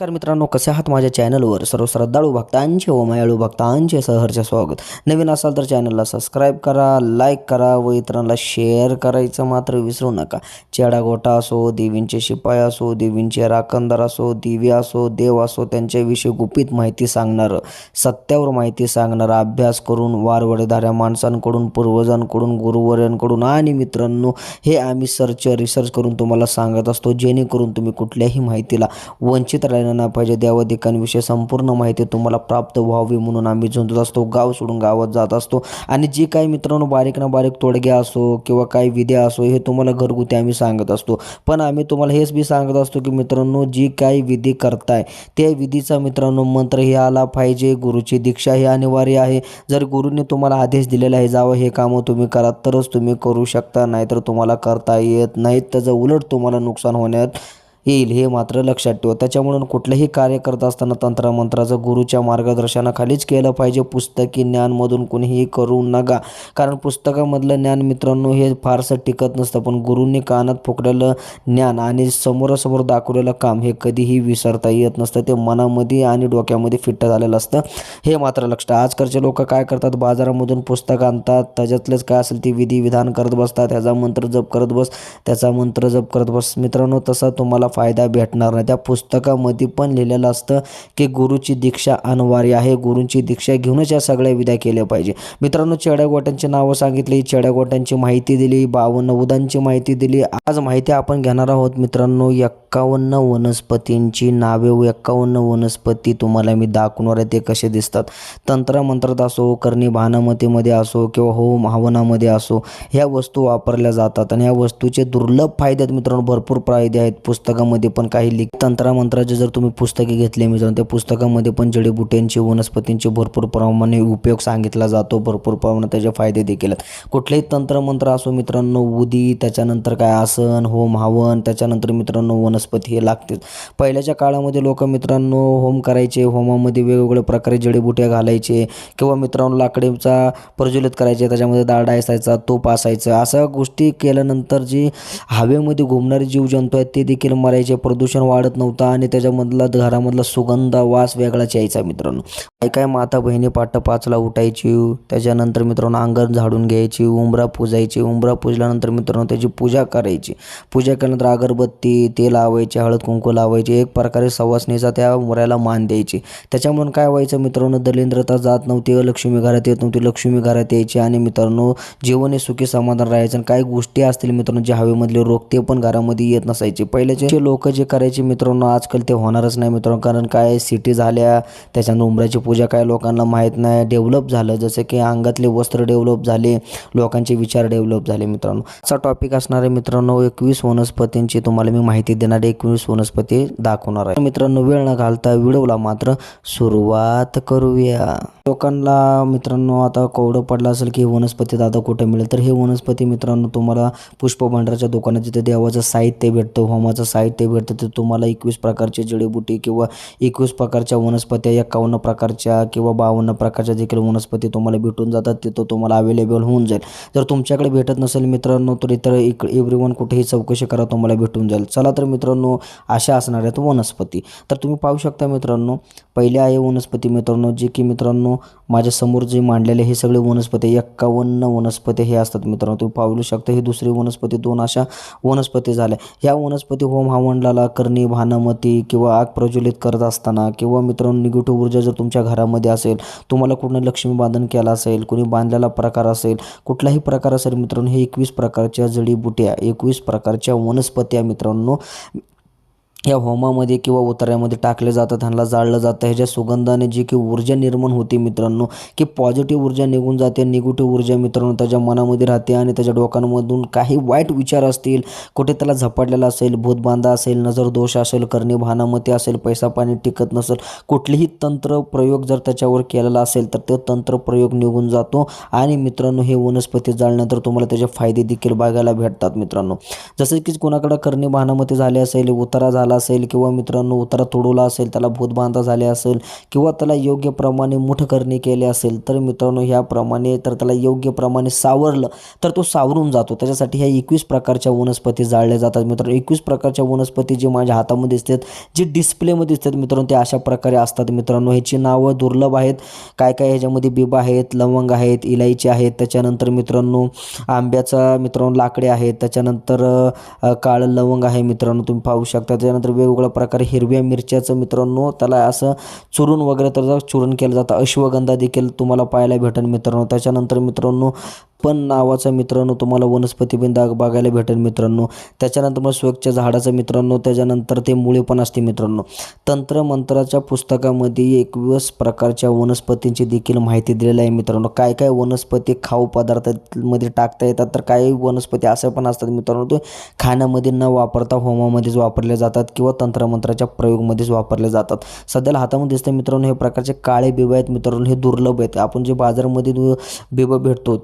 नमस्कार मित्रांनो कसे आहात माझ्या चॅनलवर? सर्व श्रद्धाळू भक्तांचे व मायाळू भक्तांचे सहर्ष स्वागत. नवीन असाल तर चॅनलला सबस्क्राईब करा लाईक करा व इतरांना शेअर करायचं मात्र विसरू नका. चेडा गोटा असो देवींचे शिपाई असो देवींचे राखणदार असो दिवे असो देव असो त्यांच्याविषयी गुपित माहिती सांगणारं सत्यावर माहिती सांगणारं अभ्यास करून वारवडेधाऱ्या माणसांकडून पूर्वजांकडून गुरुवर्यांकडून आणि मित्रांनो हे आम्ही सर्च रिसर्च करून तुम्हाला सांगत असतो जेणेकरून तुम्ही कुठल्याही माहितीला वंचित राहिलं नाही पाहिजे. देवाधिकांविषयी संपूर्ण माहिती तुम्हाला प्राप्त व्हावी म्हणून आम्ही झुंजत असतो गाव सोडून गावात जात असतो. आणि जे काही मित्रांनो बारीक ना बारीक तोडगे असो किंवा काही विद्या असो हे तुम्हाला घरगुती आम्ही सांगत असतो. पण आम्ही तुम्हाला हेच बी सांगत असतो की मित्रांनो जी काही विधी करताय त्या विधीचा मित्रांनो मंत्र हे आला पाहिजे. गुरुची दीक्षा ही अनिवार्य आहे. जर गुरुने तुम्हाला आदेश दिलेला आहे जावं हे कामं तुम्ही करा तरच तुम्ही करू शकता नाहीतर तुम्हाला करता येत नाहीत त्याचं उलट तुम्हाला नुकसान होण्यात येईल हे मात्र लक्षात ठेवा. त्याच्यामुळं कुठलंही कार्य करत असताना तंत्रमंत्राचं गुरुच्या मार्गदर्शनाखालीच केलं पाहिजे. पुस्तकी ज्ञानमधून कुणीही करू नका. कारण पुस्तकामधलं ज्ञान मित्रांनो हे फारसं टिकत नसतं. पण गुरूंनी कानात फुकलेलं ज्ञान आणि समोरासमोर दाखवलेलं काम हे कधीही विसरता येत नसतं. ते मनामध्ये आणि डोक्यामध्ये फिट्ट झालेलं असतं. हे मात्र लक्षात आजकालचे लोक काय करतात? बाजारामधून पुस्तक आणतात. त्याच्यातलेच काय असेल? ती विधी विधान करत बसतात. ह्याचा मंत्र जप करत बस त्याचा मंत्र जप करत बस. मित्रांनो तसा तुम्हाला फायदा भेटणार नाही. त्या पुस्तकामध्ये पण लिहिलेलं असतं की गुरुची दीक्षा अनिवार्य आहे. गुरूंची दीक्षा घेऊनच या सगळ्या विद्या केल्या पाहिजे. मित्रांनो चेड्यागोट्यांची नावं सांगितली. चेड्यागोट्यांची माहिती दिली. बावन्न उदांची माहिती दिली. आज माहिती आपण घेणार आहोत मित्रांनो एक्कावन्न वनस्पतींची नावे व एक्कावन्न वनस्पती तुम्हाला मी दाखवणार आहे ते कसे दिसतात. तंत्रमंत्रात असो करणी भानामतीमध्ये असो किंवा होम हवनामध्ये असो ह्या वस्तू वापरल्या जातात आणि ह्या वस्तूचे दुर्लभ फायदे आहेत मित्रांनो भरपूर फायदे आहेत. पुस्तकामध्ये पण काही लिख तंत्रमंत्राचे जर तुम्ही पुस्तके घेतले मित्रांनो त्या पुस्तकामध्ये पण जडीबुट्यांचे वनस्पतींचे भरपूर प्रमाणे उपयोग सांगितला जातो भरपूर प्रमाणात त्याचे फायदे देखील आहेत. कुठलेही तंत्रमंत्र असो मित्रांनो उदी त्याच्यानंतर काय आसन होम हवन त्याच्यानंतर मित्रांनो वन वनस्पती हे लागतेच पहिल्याच्या काळामध्ये लोक मित्रांनो होम करायचे होमामध्ये वेगवेगळ्या प्रकारे जडीबुट्या घालायचे किंवा मित्रांनो लाकडीचा प्रज्वलित करायचे त्याच्यामध्ये दाडा असायचा तोप असायचं. अशा गोष्टी केल्यानंतर जी हवेमध्ये घुमणारे जीवजंतू आहेत ते देखील मरायचे. प्रदूषण वाढत नव्हतं आणि त्याच्यामधला घरामधला सुगंध वास वेगळाच यायचा मित्रांनो. काय काय माता बहिणी पाठ पाचला उठायची त्याच्यानंतर मित्रांनो अंगण झाडून घ्यायची उंबरा पुजायची. उंबरा पुजल्यानंतर मित्रांनो त्याची पूजा करायची. पूजा केल्यानंतर अगरबत्ती ते लावायची हळद कुंकू लावायची एक प्रकारे सवासणीचा त्या मुऱ्याला मान द्यायची. त्याच्यामुळे काय व्हायचं मित्रांनो दलिंद्रता जात नव्हती लक्ष्मी घरात येत नव्हती लक्ष्मी घरात यायची आणि मित्रांनो जीवन हे सुखी समाधान राहायचं आणि काही गोष्टी असतील मित्रांनो जे हवेमधले रोग ते पण घरामध्ये येत नसायचे. पहिल्याचे लोक जे करायचे मित्रांनो आजकाल ते होणारच नाही मित्रांनो कारण काय सिटी झाल्या त्याच्यानंतर उमऱ्याची पूजा काय लोकांना माहीत नाही डेव्हलप झालं. जसं की अंगातले वस्त्र डेव्हलप झाले लोकांचे विचार डेव्हलप झाले मित्रांनो. असा टॉपिक असणारे मित्रांनो एकवीस वनस्पतींची तुम्हाला मी माहिती देणार करणारी एकवीस वनस्पती दाखवणार आहे. मित्रांनो वेळ न घालता व्हिडिओला मात्र सुरुवात करूया. लोकांना मित्रांनो आता कोवडं पडलं असेल की हे वनस्पती दादा कुठे मिळेल? तर हे वनस्पती मित्रांनो तुम्हाला पुष्पभंडाराच्या दुकानात जिथे देवाचं साहित्य भेटतं होमाचं साहित्य भेटतं ते तुम्हाला एकवीस प्रकारची जडीबुटी किंवा एकवीस प्रकारच्या वनस्पत्या एकावन्न प्रकारच्या किंवा बावन्न प्रकारच्या देखील वनस्पती तुम्हाला भेटून जातात. तिथं तुम्हाला अवेलेबल होऊन जाईल. जर तुमच्याकडे भेटत नसेल मित्रांनो तर इतर इक एव्हरी वन कुठेही चौकशी करा तुम्हाला भेटून जाईल. चला तर मित्रांनो अशा असणार आहेत वनस्पती. तर तुम्ही पाहू शकता मित्रांनो पहिले आहे वनस्पती मित्रांनो जे की मित्रांनो माझ्यासमोर जे मांडलेले हे सगळे वनस्पती एक्कावन्न वनस्पती हे असतात मित्रांनो. तुम्ही पाहू शकता ही दुसरी वनस्पती दोन अशा वनस्पती झाल्या. ह्या वनस्पती होम हवनला करणे भानामती किंवा आग प्रज्वलित करत असताना किंवा मित्रांनो निगेटिव्ह ऊर्जा जर तुमच्या घरामध्ये असेल तुम्हाला कुठं लक्ष्मी बांधन केलं असेल कोणी बांधलेला प्रकार असेल कुठलाही प्रकार असेल मित्रांनो हे एकवीस प्रकारच्या जडीबुट्या एकवीस प्रकारच्या वनस्पत्या मित्रांनो. या होमामध्ये किंवा उतार्यामध्ये टाकले जातात ह्यांना जाळलं जातं. ह्याच्या सुगंधाने जी की ऊर्जा निर्माण होते मित्रांनो की पॉझिटिव्ह ऊर्जा निघून जाते निगेटिव्ह ऊर्जा मित्रांनो त्याच्या मनामध्ये राहते आणि त्याच्या डोक्यांमधून काही वाईट विचार असतील कुठे त्याला झपाटलेला असेल भूतबांधा असेल नजर दोष असेल करणे भानामती असेल पैसा पाणी टिकत नसेल कुठलीही तंत्र प्रयोग जर त्याच्यावर केलेला असेल तर तो तंत्र प्रयोग निघून जातो. आणि मित्रांनो हे वनस्पती जाळल्यानंतर तुम्हाला त्याचे फायदे देखील बघायला भेटतात मित्रांनो. जसं की कोणाकडे करणे भानामती झाले असेल उतारा झाला झाला असेल किंवा मित्रांनो उतारा तोडवला असेल त्याला भूतबांधा झाले असेल किंवा त्याला योग्य प्रमाणे मुठकरणी केले असेल तर मित्रांनो ह्याप्रमाणे तर त्याला योग्य प्रमाणे सावरलं तर तो सावरून जातो. त्याच्यासाठी ह्या एकवीस प्रकारच्या वनस्पती जाळल्या जातात. मित्रांनो एकवीस प्रकारच्या वनस्पती जे माझ्या हातामध्ये दिसतात जे डिस्प्लेमध्ये दिसतात मित्रांनो ते अशा प्रकारे असतात. मित्रांनो ह्याची नावं दुर्लभ आहेत. काय काय ह्याच्यामध्ये बिब आहेत लवंग आहेत इलायची आहेत. त्याच्यानंतर मित्रांनो आंब्याचा मित्रांनो लाकडे आहेत. त्याच्यानंतर काळं लवंग आहे मित्रांनो तुम्ही पाहू शकता. त्याच्यानंतर वेगवेगळ्या प्रकारे हिरव्या मिरच्याचं मित्रांनो त्याला असं चुरून वगैरे तर चुरून केलं जातं. अश्वगंधा देखील तुम्हाला पाहायला भेटेल मित्रांनो. त्याच्यानंतर मित्रांनो पण नावाचा मित्रांनो तुम्हाला वनस्पती बिंदा बघायला भेटेल मित्रांनो. त्याच्यानंतर मग स्वच्छ झाडाचं मित्रांनो त्याच्यानंतर ते मुळे पण असते मित्रांनो. तंत्रमंत्राच्या पुस्तकामध्ये एकवीस प्रकारच्या वनस्पतींची देखील माहिती दिलेली आहे मित्रांनो. काय काय वनस्पती खाऊ पदार्थामध्ये टाकता येतात तर काही वनस्पती असं पण असतात मित्रांनो ते खाण्यामध्ये न वापरता होमामध्येच वापरले जातात किंवा तंत्रमंत्राच्या प्रयोगमध्येच वापरले जातात. सध्याला हातामध्ये दिसतं मित्रांनो हे प्रकारचे काळे बिबं आहेत मित्रांनो हे दुर्लभ आहेत. आपण जे बाजारामध्ये बिबं भेटतो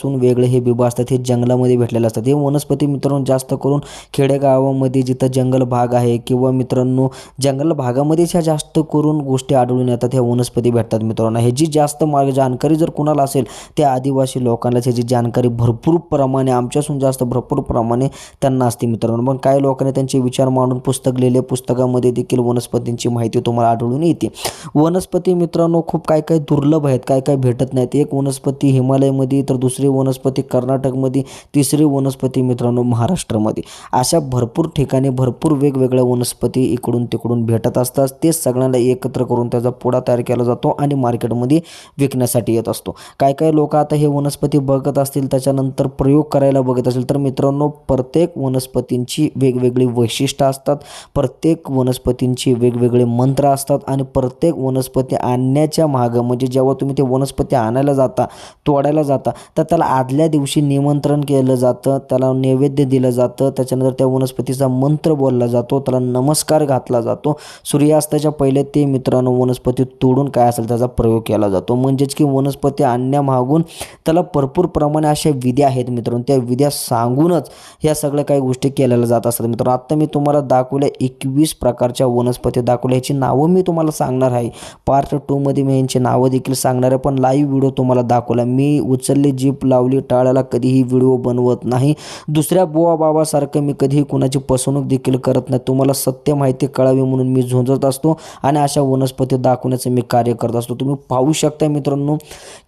त्याच्यासून वेगळे हे बिबं असतात हे जंगलामध्ये भेटलेले असतात. हे वनस्पती मित्रांनो जास्त करून खेडेगावामध्ये जिथं जंगल भाग आहे किंवा मित्रांनो जंगल भागामध्येच ह्या जास्त करून गोष्टी आढळून येतात ह्या वनस्पती भेटतात मित्रांनो. ह्याची जास्त मार्ग जानकारी जर कुणाला असेल त्या आदिवासी लोकांना ह्याची जानकारी भरपूर प्रमाणे आमच्यासून जास्त भरपूर प्रमाणे त्यांना असते मित्रांनो. पण काही लोकांनी त्यांचे विचार मांडून पुस्तक लिहिले पुस्तकामध्ये देखील वनस्पतींची माहिती तुम्हाला आढळून येते. वनस्पती मित्रांनो खूप काय काय दुर्लभ आहेत काय काय भेटत नाहीत. एक वनस्पती हिमालयमध्ये तर दुसरी वनस्पती कर्नाटकमध्ये तिसरी वनस्पती मित्रांनो महाराष्ट्रामध्ये. अशा भरपूर ठिकाणी भरपूर वेगवेगळ्या वनस्पती इकडून तिकडून भेटत असतात. ते सगळ्यांना एकत्र करून त्याचा पुडा तयार केला जातो आणि मार्केटमध्ये विकण्यासाठी येत असतो. काय काय लोक आता हे वनस्पती बघत असतील त्याच्यानंतर प्रयोग करायला बघत असेल तर मित्रांनो प्रत्येक वनस्पतींची वेगवेगळी वैशिष्ट्य असतात प्रत्येक वनस्पतींची वेगवेगळे मंत्र असतात आणि प्रत्येक वनस्पती आणण्याच्या मागं म्हणजे जेव्हा तुम्ही ते वनस्पती आणायला जाता तोडायला जाता तर त्याला आदल्या दिवशी निमंत्रण केलं जातं त्याला नैवेद्य दिलं जातं त्याच्यानंतर त्या वनस्पतीचा मंत्र बोलला जातो त्याला नमस्कार घातला जातो. सूर्यास्ताच्या पहिले ते मित्रांनो वनस्पती तोडून काय असेल त्याचा प्रयोग केला जातो. म्हणजेच की वनस्पती आणण्यामागून त्याला भरपूर प्रमाणे अशा विद्या आहेत मित्रांनो. त्या विद्या सांगूनच ह्या सगळ्या काही गोष्टी केलेल्या जात असतात मित्रांनो. आत्ता मी तुम्हाला दाखवल्या एकवीस प्रकारच्या वनस्पती दाखवल्या ह्याची नावं मी तुम्हाला सांगणार आहे. पार्ट टूमध्ये मी यांची नावं देखील सांगणार आहे पण लाईव्ह व्हिडिओ तुम्हाला दाखवला. मी उचलले जीप लावली टाळाला कधीही व्हिडिओ बनवत नाही. दुसऱ्या बुवा बाबासारखं मी कधीही कुणाची फसवणूक देखील करत नाही. तुम्हाला सत्य माहिती कळावी म्हणून मी झुंजत असतो आणि अशा वनस्पती दाखवण्याचं मी कार्य करत असतो. तुम्ही पाहू शकता मित्रांनो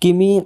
की मी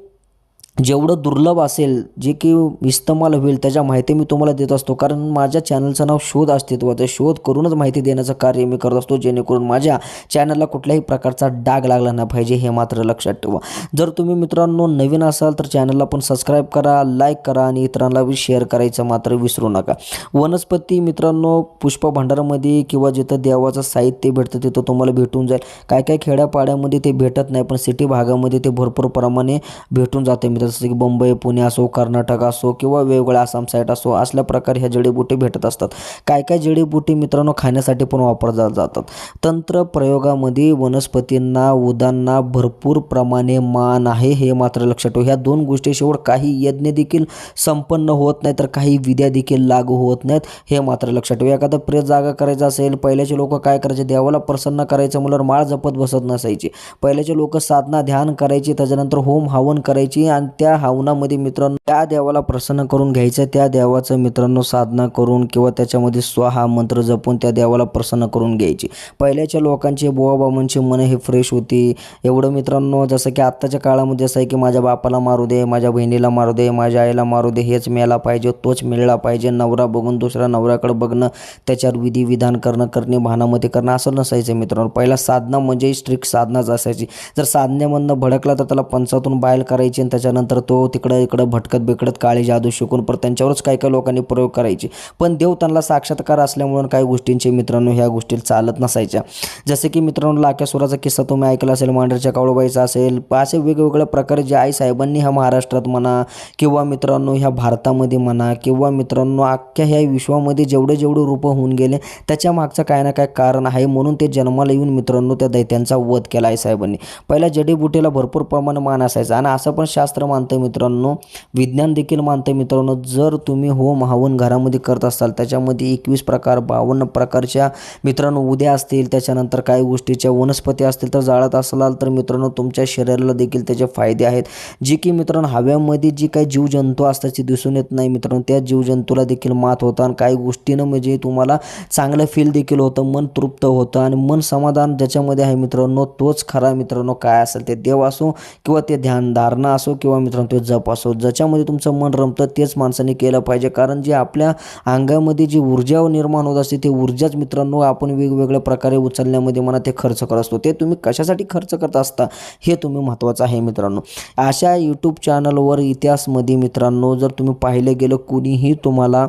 जेवढं दुर्लभ असेल जे की इस्तमाल होईल त्याच्या माहिती मी तुम्हाला देत असतो. कारण माझ्या चॅनलचं नाव शोध अस्तित्वात आहे. शोध करूनच माहिती देण्याचं कार्य मी करत असतो. जेणेकरून माझ्या चॅनलला कुठल्याही प्रकारचा डाग लागला नाही पाहिजे हे मात्र लक्षात ठेवा. जर तुम्ही मित्रांनो नवीन असाल तर चॅनलला पण सबस्क्राईब करा लाईक करा आणि इतरांना बी शेअर करायचं मात्र विसरू नका. वनस्पती मित्रांनो पुष्प भंडारामध्ये किंवा जिथं देवाचं साहित्य भेटतं तिथं तुम्हाला भेटून जाईल. काय काय खेड्यापाड्यामध्ये ते भेटत नाही पण सिटी भागामध्ये ते भरपूर प्रमाणे भेटून जाते मित्र. जसं की मुंबई पुणे असो कर्नाटक असो किंवा वेगवेगळ्या आसाम साईड असो असल्या प्रकारे ह्या जडीबुटी भेटत असतात. काय काय जडीबुटी मित्रांनो खाण्यासाठी पण वापरल्या जातात. तंत्र प्रयोगामध्ये वनस्पतींना उदांना भरपूर प्रमाणे मान आहे हे मात्र लक्षात ठेवू. ह्या दोन गोष्टीशिवाय काही यज्ञ देखील संपन्न होत नाही तर काही विद्या देखील लागू होत नाहीत हे मात्र लक्षात ठेवू. एखादा प्रेत जागा करायचा असेल पहिल्याचे लोक काय करायचे? देवाला प्रसन्न करायचं म्हणल्यावर माळ जपत बसत नसायची. पहिल्याचे लोक साधना ध्यान करायची त्याच्यानंतर होम हवन करायची आणि त्या हवनामध्ये मित्रांनो त्या देवाला प्रसन्न करून घ्यायचं त्या देवाचं मित्रांनो साधना करून किंवा त्याच्यामध्ये स्वाहा मंत्र जपून त्या देवाला प्रसन्न करून घ्यायची. पहिल्याच्या लोकांचे बुवाबाबांची मन हे फ्रेश होती. एवढं मित्रांनो जसं की आत्ताच्या काळामध्ये असं आहे की माझ्या बापाला मारू दे माझ्या बहिणीला मारू दे माझ्या आईला मारू दे हेच मिळाला पाहिजे तोच मिळला पाहिजे नवरा बघून दुसऱ्या नवऱ्याकडे बघणं त्याच्यावर विधी विधान करणं करणे भानामध्ये करणं असं नसायचं मित्रांनो. पहिला साधना म्हणजे स्ट्रिक्ट साधनाच असायची. जर साधनेमधनं भडकला तर त्याला पंचातून बाहेर करायची आणि त्याच्यानंतर तो तिकडं इकडं भटकत बिकडत काळी जादू शिकून परत त्यांच्यावरच काही काही लोकांनी प्रयोग करायचे. पण देव त्यांना साक्षात्कार असल्यामुळे काही गोष्टींचे मित्रांनो ह्या गोष्टी चालत नसायच्या. जसे की मित्रांनो लाक्यासुराचा किस्सा तुम्ही ऐकला असेल मांढरच्या काळूबाईचा असेल असे वेगवेगळ्या प्रकारे जे आई साहेबांनी ह्या महाराष्ट्रात म्हणा किंवा मित्रांनो ह्या भारतामध्ये म्हणा किंवा मित्रांनो अख्ख्या ह्या विश्वामध्ये जेवढे जेवढे रूपं होऊन गेले त्याच्या मागचं काय ना काय कारण आहे म्हणून ते जन्माला येऊन मित्रांनो त्या दैत्यांचा वध केला आहे साहेबांनी. पहिल्या जडीबुटीला भरपूर प्रमाण मान असायचा. आणि असं पण शास्त्र मानतं मित्रांनो. विज्ञान देखील मानतं मित्रांनो. जर तुम्ही होम हवन घरामध्ये करत असाल त्याच्यामध्ये एकवीस प्रकार बावन्न प्रकारच्या मित्रांनो उद्या असतील त्याच्यानंतर काही गोष्टीच्या वनस्पती असतील तर जाळत असाल तर मित्रांनो तुमच्या शरीराला देखील त्याचे फायदे आहेत. जे की मित्रांनो हव्यामध्ये जी काही जीवजंतू असतात ती दिसून येत नाही मित्रांनो. त्या जीवजंतूला देखील मात होतं आणि काही गोष्टीनं म्हणजे तुम्हाला चांगलं फील देखील होतं मन तृप्त होतं आणि मन समाधान ज्याच्यामध्ये आहे मित्रांनो तोच खरा मित्रांनो काय असेल ते देव असो किंवा ते ध्यान धारणा असो किंवा मित्रांनो तो जप असो ज्याच्यामध्ये तुमचं मन रमतं तेच माणसाने केलं पाहिजे. कारण जे आपल्या अंगामध्ये जी ऊर्जा निर्माण होत असते ते ऊर्जाच मित्रांनो आपण वेगवेगळ्या प्रकारे उचलण्यामध्ये म्हणा ते खर्च करत असतो. ते तुम्ही कशासाठी खर्च करत असता हे तुम्ही महत्त्वाचं आहे मित्रांनो. अशा यूट्यूब चॅनलवर इतिहासमध्ये मित्रांनो जर तुम्ही पाहिलं गेलं कुणीही तुम्हाला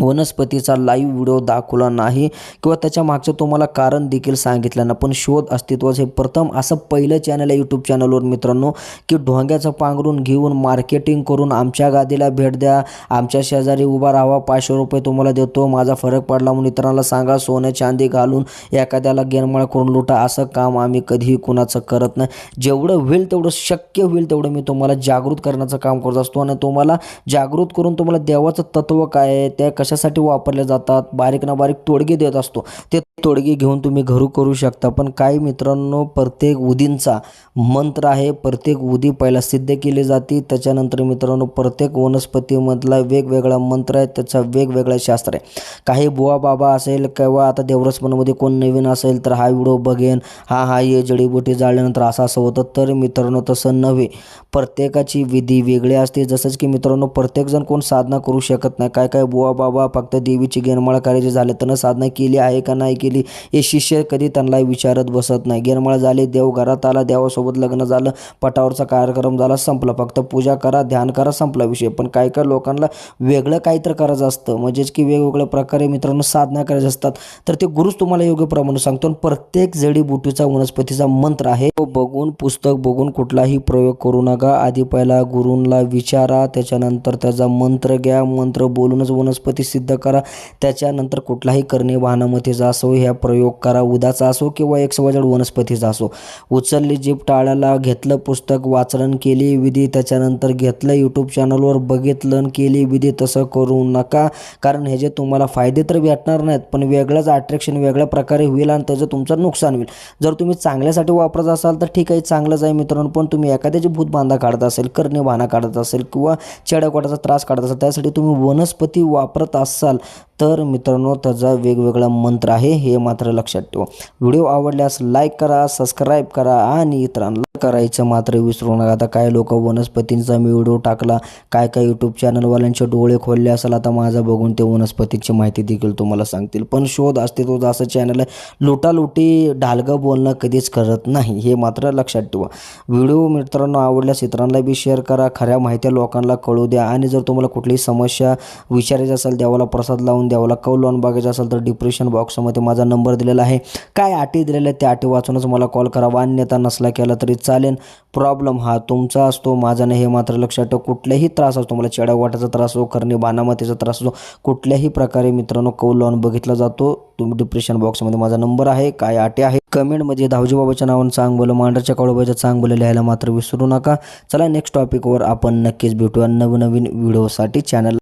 वनस्पतीचा लाईव्ह व्हिडिओ दाखवला नाही किंवा त्याच्या मागचं तुम्हाला कारण देखील सांगितलं ना पण शोध अस्तित्वाचे प्रथम असं पहिलं चॅनल आहे यूट्यूब चॅनलवर मित्रांनो की ढोंग्याचं पांघरून घेऊन मार्केटिंग करून आमच्या गादीला भेट द्या. आमच्या शेजारी उभा राहावा पाचशे रुपये तुम्हाला देतो. माझा फरक पडला म्हणून इतरांना सांगा सोनं चांदी घालून एखाद्याला गेनमाळ करून लुटा. असं काम आम्ही कधीही कुणाचं करत नाही. जेवढं होईल तेवढं शक्य होईल तेवढं मी तुम्हाला जागृत करण्याचं काम करत असतो. आणि तुम्हाला जागृत करून तुम्हाला देवाचं तत्व काय आहे त्या कशासाठी वापरले जातात? बारीक ना बारीक तोडगे देत असतो. ते तोडगे घेऊन तुम्ही घरू करू शकता. पण काही मित्रांनो प्रत्येक उदींचा मंत्र आहे. प्रत्येक उदी पहिला सिद्ध केली जाते. त्याच्यानंतर मित्रांनो प्रत्येक वनस्पतीमधला वेगवेगळा मंत्र आहे. त्याचा वेगवेगळा शास्त्र आहे. काही बुवा बाबा असेल किंवा आता देवरसपणामध्ये कोण नवीन असेल तर हा व्हिडिओ बघेन. हा हा ये जडीबुटी जाळल्यानंतर असं असं होतं. तर मित्रांनो तसं नव्हे. प्रत्येकाची विधी वेगळी असते. जसंच की मित्रांनो प्रत्येकजण कोण साधना करू शकत नाही. काय काय बुवा बाबा फक्त देवीची गेनमाळ करायची झाले त्यानं साधना केली आहे का नाही केली? हे शिष्य कधी त्यांना विचारत बसत नाही. गेनमाळ झाले देव घरात आला देवासोबत लग्न झालं पटावरचा कार्यक्रम झाला संपला. फक्त पूजा करा ध्यान करा संपला विषय. पण काय काय लोकांना वेगळं काहीतरी करायचं असतं. म्हणजेच की वेगवेगळ्या प्रकारे मित्रांनो साधना करायच्या असतात. तर ते गुरुच तुम्हाला योग्य प्रमाणे सांगतो. आणि प्रत्येक जडीबुटीचा वनस्पतीचा मंत्र आहे. तो बघून पुस्तक बघून कुठलाही प्रयोग करू नका. आधी पहिला गुरूंना विचारा त्याच्यानंतर त्याचा मंत्र घ्या मंत्र बोलूनच वनस्पती सिद्ध करा. त्याच्यानंतर कुठलाही करणे वाहनामध्ये जा असो ह्या प्रयोग करा. उदाचा असो किंवा एक सवाजड वनस्पतीचा असो. उचलली जीप टाळायला घेतलं पुस्तक वाचन केली विधी त्याच्यानंतर घेतलं यूट्यूब चॅनलवर बघितलं आणि केली विधी तसं करू नका. कारण हे जे तुम्हाला फायदे तर भेटणार नाहीत पण वेगळंच अट्रॅक्शन वेगळ्या प्रकारे होईल आणि त्याचं तुमचं नुकसान होईल. जर तुम्ही चांगल्यासाठी वापरत असाल तर ठीक आहे चांगलंच आहे मित्रांनो पण तुम्ही एखाद्याची भूत बांधा काढत असेल करणे वाहना काढत असेल किंवा चेड्याकोटाचा त्रास काढत असाल त्यासाठी तुम्ही वनस्पती वापरत असाल तर मित्रांनो त्याचा वेगवेगळा मंत्र आहे. हे हे मात्र लक्षात ठेवा. व्हिडिओ आवडल्यास लाईक करा सबस्क्राईब करा आणि इतरांना करायचं मात्र विसरू नका. आता काय लोक वनस्पतींचा मी व्हिडिओ टाकला काय काय यूट्यूब चॅनलवाल्यांचे डोळे खोलले असेल आता माझा बघून ते वनस्पतीची माहिती देखील तुम्हाला सांगतील. पण शोध अस्तित्व असं चॅनल आहे लुटालुटी ढालगं बोलणं कधीच करत नाही हे मात्र लक्षात ठेवा. व्हिडिओ मित्रांनो आवडल्यास इतरांना बी शेअर करा खऱ्या माहित्या लोकांना कळू द्या आणि जर तुम्हाला कुठलीही समस्या विचारायची असेल देवाला प्रसाद लावून द्यावाला कौल लावून बघायचं असेल तर डिप्रेशन बॉक्समध्ये माझा नंबर दिलेला आहे. काय अटी दिलेल्या त्या अटी वाचूनच मला कॉल करावा. अन्यथा नसला केला तरी चालेल. प्रॉब्लेम हा तुमचा असतो माझा नाही हे मात्र लक्षात ठेव. कुठल्याही त्रास असतो मला चेडावाटाचा त्रास असो करणे बाणामतीचा त्रास असो कुठल्याही प्रकारे मित्रांनो कौल लावून बघितला जातो. तुम्ही डिप्रेशन बॉक्समध्ये माझा नंबर आहे. काय अटी आहे कमेंटमध्ये धावजी बाबाच्या नावानं चांग बोला मांडरच्या कळोबाच्या चांग बोला लिहायला मात्र विसरू नका. चला नेक्स्ट टॉपिकवर आपण नक्कीच भेटूया नवनवीन व्हिडिओसाठी चॅनल